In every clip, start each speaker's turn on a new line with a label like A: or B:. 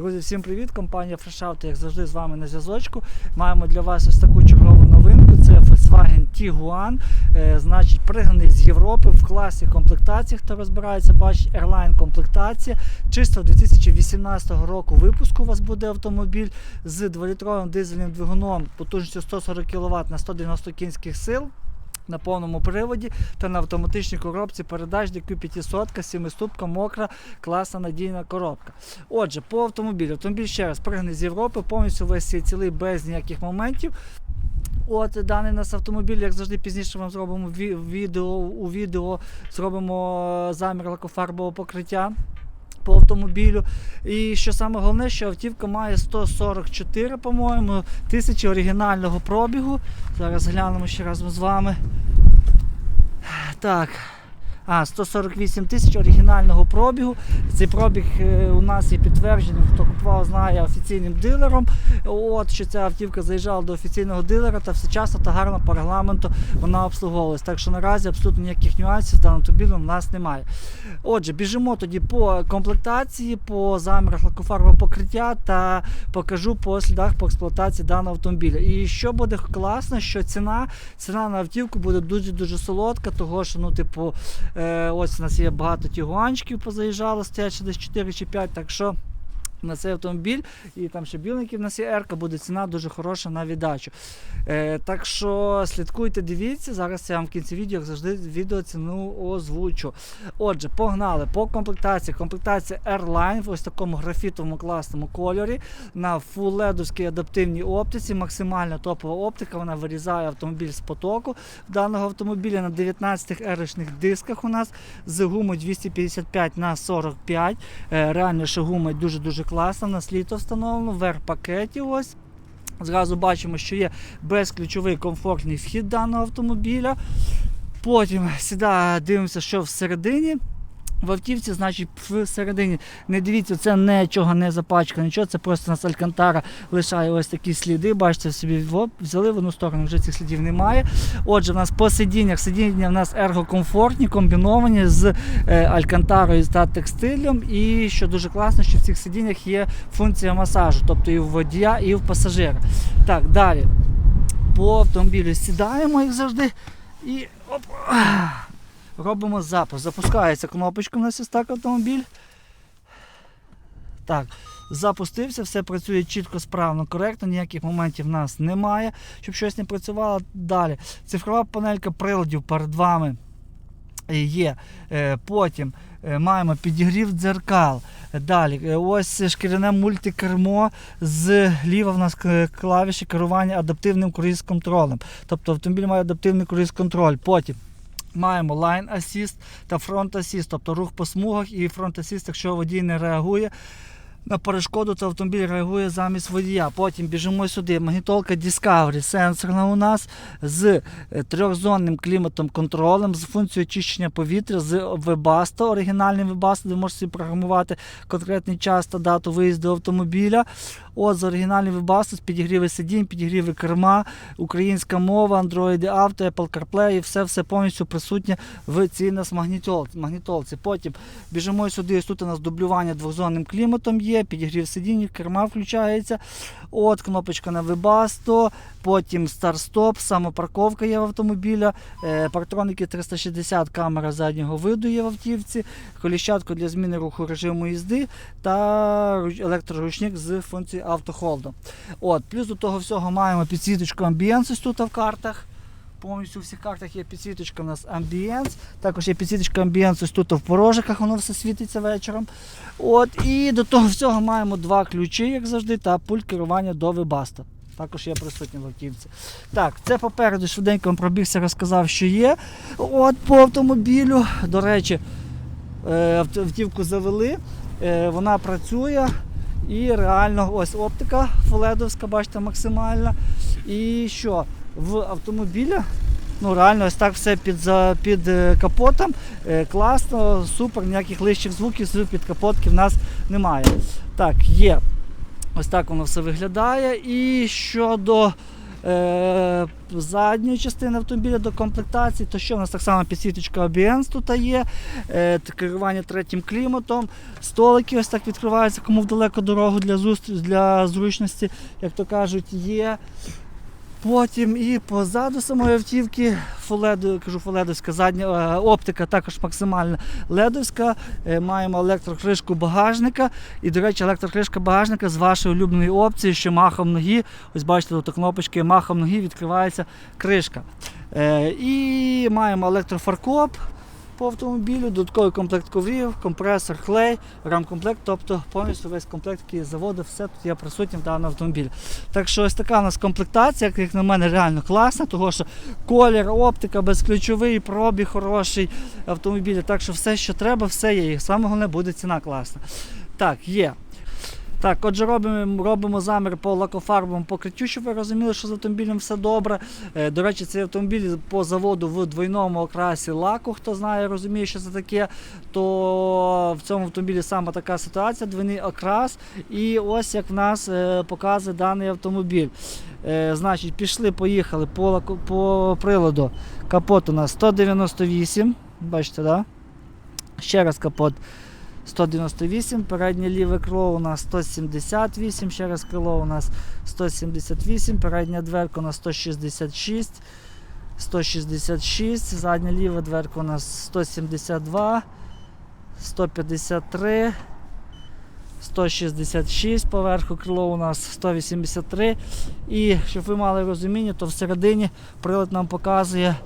A: Друзі, всім привіт! Компанія FreshAuto, як завжди, з вами на зв'язочку. Маємо для вас ось таку чергову новинку. Це Volkswagen Tiguan. Е, значить, пригнаний з Європи в класі комплектації. Хто розбирається, бачить Airline комплектація. Чисто 2018 року випуску у вас буде автомобіль з 2-літровим дизельним двигуном потужністю 140 кВт на 190 кінських сил на повному приводі та на автоматичній коробці передач DQ500, 7-ступка, мокра, класна надійна коробка. Отже, по автомобілю. Автомобіль ще раз пригнаний з Європи, повністю весь цілий без ніяких моментів. От даний нас автомобіль, як завжди, пізніше вам зробимо ві- відео, у відео зробимо е, замір лакофарбового покриття по автомобілю. І що саме головне, що автівка має 144, по-моєму, тисячі оригінального пробігу. Зараз глянемо ще разом з вами. Так. А, 148 тисяч оригінального пробігу. Цей пробіг е, у нас є підтвердженим, хто купував, знає офіційним дилером. От що ця автівка заїжджала до офіційного дилера та всечасно та гарно по регламенту вона обслуговувалась. Так що наразі абсолютно ніяких нюансів з даним автомобілем у нас немає. Отже, біжимо тоді по комплектації, по замірах лакофарбового покриття та покажу по слідах по експлуатації даного автомобіля. І що буде класно, що ціна, ціна на автівку буде дуже дуже солодка, того що ну, типу, ось у нас є багато тігуанчиків позаїжджало, стоять ще десь 4 чи 5, так що. На цей автомобіль, і там ще біленький в нас є Ерка, буде ціна дуже хороша на віддачу. Е, так що слідкуйте, дивіться. Зараз я вам в кінці відео, як завжди, відео ціну озвучу. Отже, погнали по комплектації. Комплектація Airline в ось такому графітовому класному кольорі на фулледовській адаптивній оптиці. Максимальна топова оптика. Вона вирізає автомобіль з потоку даного автомобіля на 19 ерочних дисках у нас з гумою 255 на 45. Е, реально, що гума дуже-дуже класна. На слід встановлено, в пакеті ось. Зразу бачимо, що є безключовий комфортний вхід даного автомобіля. Потім сюди дивимося, що всередині. В автівці, значить, всередині не дивіться, це нічого не запачкано, нічого, це просто нас Алькантара лишає ось такі сліди. Бачите, собі взяли в одну сторону, вже цих слідів немає. Отже, в нас по сидіннях, сидіння в нас ергокомфортні, комбіновані з е, алькантарою та текстилем. І що дуже класно, що в цих сидіннях є функція масажу, тобто і в водія, і в пасажира. Так, далі. По автомобілю сідаємо, як завжди. І оп, робимо запуск. Запускається кнопочка у нас так автомобіль. Так, запустився, все працює чітко, справно, коректно, ніяких моментів в нас немає, щоб щось не працювало далі. Цифрова панелька приладів перед вами є. Е, Потім е, маємо підігрів дзеркал. Далі, е, ось шкіряне мультикермо зліва в нас клавіші керування адаптивним круїз-контролем. Тобто автомобіль має адаптивний круїз-контроль. Потім маємо Line Assist та Front Assist, тобто рух по смугах і Front Assist, якщо водій не реагує. На перешкоду то автомобіль реагує замість водія. Потім біжимо сюди. Магнітолка Discovery сенсорна у нас з е, трьохзонним кліматом контролем, з функцією очищення повітря, з Webasto, оригінальним Webasto, де можете програмувати конкретний час та дату виїзду автомобіля. От з оригінальним Webasto, з підігріви сидінь, підігріви керма, українська мова, Android Auto, Apple CarPlay, і все все повністю присутнє в цій нас магнітолці. Потім біжимо сюди, тут у нас дублювання двохзонним кліматом є, підігрів сидінь, керма включається. От кнопочка на Webasto, потім старт-стоп, самопарковка є в автомобіля, е, партроники 360, камера заднього виду є в автівці, коліщатко для зміни руху режиму їзди та електроручник з функцією автохолду. От, плюс до того всього маємо підсвіточку ось тут в картах. Повністю у всіх картах є підсвіточка у нас Ambience. Також є підсвіточка Ambience ось тут в порожиках, воно все світиться вечором. От, і до того всього маємо два ключі, як завжди, та пульт керування до Webasto. Також є присутні в автівці. Так, це попереду швиденько вам пробігся, розказав, що є. От по автомобілю. До речі, е, автівку завели, е, вона працює. І реально ось оптика фоледовська, бачите, максимальна. І що? В автомобілі ну реально ось так все під, за, під е, капотом. Е, класно, супер, ніяких лишчих звуків з під капотки в нас немає. Так, є. Ось так воно все виглядає. І щодо е, задньої частини автомобіля до комплектації, то що в нас так само підсвіточка ABS тут є, е, керування третім кліматом, столики ось так відкриваються, кому в далеку дорогу для, зустр... для зручності, як то кажуть, є. Потім і позаду самої автівки фоледу, кажу фоледовська задня е, оптика також максимальна ледовська. Е, Маємо електрокришку багажника. І, до речі, електрокришка багажника з вашої улюбленої опції, що махом ноги. Ось бачите, тут кнопочки махом ноги відкривається кришка. Е, І маємо електрофаркоп по автомобілю, додатковий комплект коврів, компресор, клей, рамкомплект, тобто повністю весь комплект, який заводи, все тут є присутнє в даному автомобілі. Так що ось така у нас комплектація, як на мене, реально класна, тому що колір, оптика, безключовий, пробіг хороший автомобіля. Так що все, що треба, все є. І саме головне буде ціна класна. Так, є. Так, отже, робимо, робимо замір по лакофарбовому покриттю, щоб ви розуміли, що з автомобілем все добре. Е, До речі, цей автомобіль по заводу в двойному окрасі лаку, хто знає, розуміє, що це таке, то в цьому автомобілі саме така ситуація, двойний окрас. І ось як в нас е, показує даний автомобіль. Е, Значить, пішли, поїхали по, лаку- по приладу. Капот у нас 198. Бачите, да? Ще раз капот 198, переднє ліве крило у нас 178, ще раз крило у нас 178, передня дверка у нас 166, 166, задня ліва дверка у нас 172, 153, 166, поверху крило у нас 183. І щоб ви мали розуміння, то всередині прилад нам показує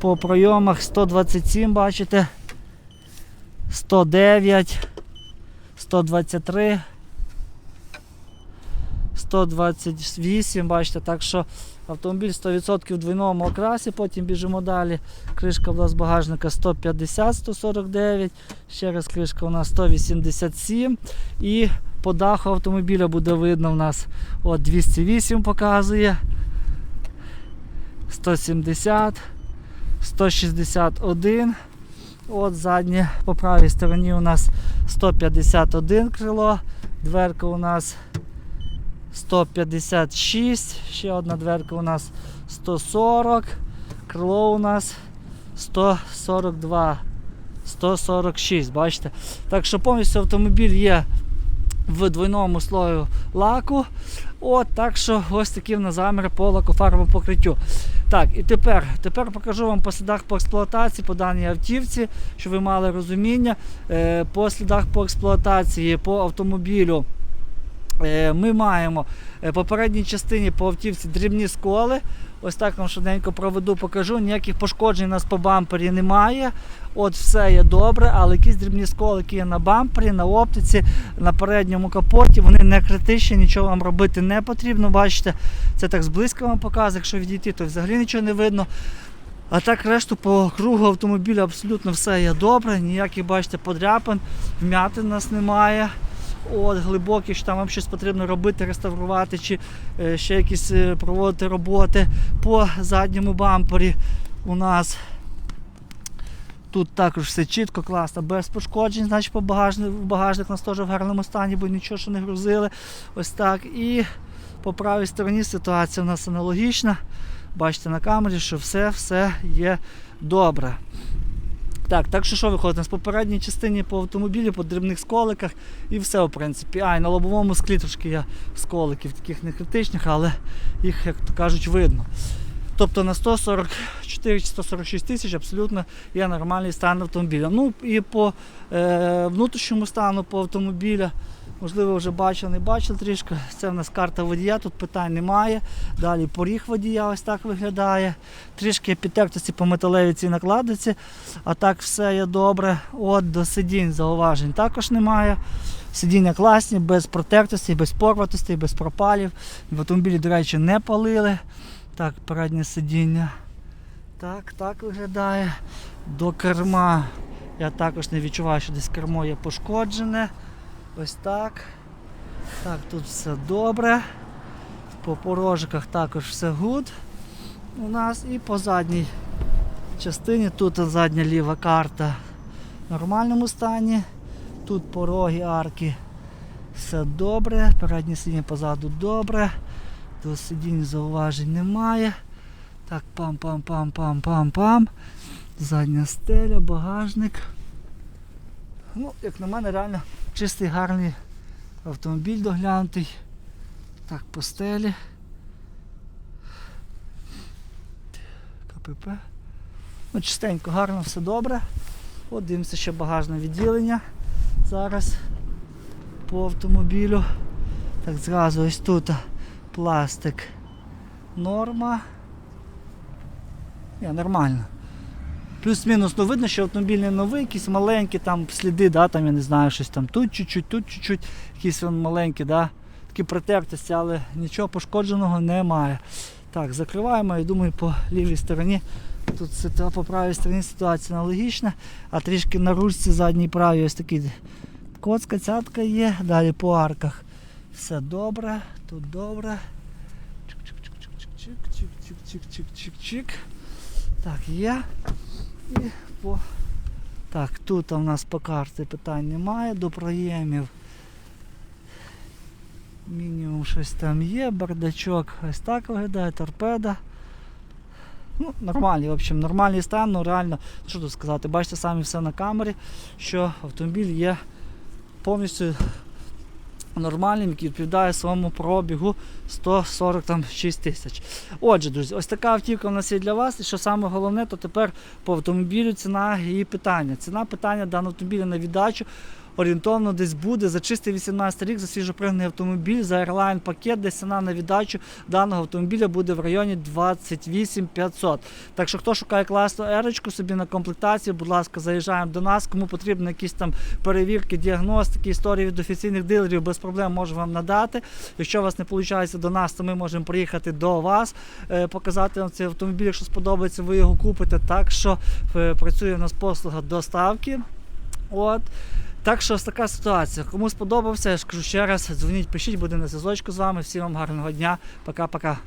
A: по пройомах 127, бачите. 109, 123, 128, бачите, так що автомобіль 100% в двойному окрасі, потім біжимо далі. Кришка в нас багажника 150, 149, ще раз кришка у нас 187 і по даху автомобіля буде видно в нас от 208 показує, 170, 161. От заднє по правій стороні у нас 151 крило, дверка у нас 156, ще одна дверка у нас 140, крило у нас 142, 146, бачите? Так що повністю автомобіль є в двойному слою лаку. От, так що ось такі в нас заміри по лакофарбовому покриттю. Так, і тепер, тепер покажу вам по слідах по експлуатації, по даній автівці, щоб ви мали розуміння. Е, по слідах по експлуатації, по автомобілю. Е, Ми маємо в попередній частині по автівці дрібні сколи. Ось так вам швиденько проведу, покажу. Ніяких пошкоджень у нас по бампері немає. От все є добре, але якісь дрібні сколи, є на бампері, на оптиці, на передньому капоті, вони не критичні, нічого вам робити не потрібно. Бачите, це так зблизька вам показує. Якщо відійти, то взагалі нічого не видно. А так решту по кругу автомобіля абсолютно все є добре. Ніяких, бачите, подряпин, вмятин нас немає. От, глибокі, що там вам щось потрібно робити, реставрувати, чи е, ще якісь е, проводити роботи. По задньому бампері у нас тут також все чітко, класно, без пошкоджень, значить по багажник, багажник нас теж в гарному стані, бо нічого що не грузили. Ось так. І по правій стороні ситуація у нас аналогічна. Бачите на камері, що все-все є добре. Так, так що що виходить? У нас по передній частині по автомобілю, по дрібних сколиках і все, в принципі. А, і на лобовому склі трошки є сколиків, таких не критичних, але їх, як то кажуть, видно. Тобто на 144 чи 146 тисяч абсолютно є нормальний стан автомобіля. Ну і по е, внутрішньому стану по автомобіля, можливо, вже бачили, не бачили трішки. Це в нас карта водія, тут питань немає. Далі поріг водія ось так виглядає. Трішки підтертості по металевій цій накладиці, а так все є добре. От до сидінь зауважень також немає. Сидіння класні, без протертостей, без порватостей, без пропалів. В автомобілі, до речі, не палили. Так, переднє сидіння. Так, так виглядає. До керма. Я також не відчуваю, що десь кермо є пошкоджене. Ось так. Так, тут все добре. По порожиках також все гуд у нас. І по задній частині тут задня ліва карта в нормальному стані. Тут пороги, арки. Все добре. Переднє сидіння позаду добре. До сидінь зауважень немає. Так, пам-пам-пам-пам-пам-пам. Задня стеля, багажник. Ну, як на мене, реально чистий, гарний автомобіль доглянутий. Так, по стелі. КПП. Ну, чистенько, гарно, все добре. От дивимося ще багажне відділення. Зараз по автомобілю. Так, зразу ось тут пластик. Норма. Ні, нормально. Плюс-мінус, ну видно, що автомобіль не новий, якісь маленькі там сліди, да, там, я не знаю, щось там тут чуть-чуть, тут чуть-чуть, якісь він маленькі, да, такі протертості, але нічого пошкодженого немає. Так, закриваємо і думаю, по лівій стороні. Тут по правій стороні ситуація аналогічна, а трішки на ручці задній правій ось такий коцка, цятка є, далі по арках. Все добре, тут добре. Чик-чик-чик-чик-чик-чик-чик-чик-чик-чик. Так, є. І по... Так, тут у нас по карті питань немає, до проємів. Мінімум щось там є, бардачок ось так виглядає, торпеда. Ну, нормальний, в общем, нормальний стан, ну реально, що тут сказати, бачите самі все на камері, що автомобіль є повністю нормальним, який відповідає своєму пробігу 146 тисяч. Отже, друзі, ось така автівка в нас є для вас. І що саме головне, то тепер по автомобілю ціна і питання. Ціна питання даного автомобіля на віддачу орієнтовно десь буде за чистий 18 рік, за свіжопригнаний автомобіль, за Airline пакет, десь ціна на віддачу даного автомобіля буде в районі 28 500. Так що хто шукає класну ерочку собі на комплектацію, будь ласка, заїжджаємо до нас. Кому потрібні якісь там перевірки, діагностики, історії від офіційних дилерів, без проблем можемо вам надати. Якщо у вас не виходить до нас, то ми можемо приїхати до вас, е, показати вам цей автомобіль. Якщо сподобається, ви його купите. Так що е, працює у нас послуга доставки. От. Так що ось така ситуація. Кому сподобався, я ж кажу ще раз, дзвоніть, пишіть, буде на зв'язочку з вами. Всім вам гарного дня. Пока-пока.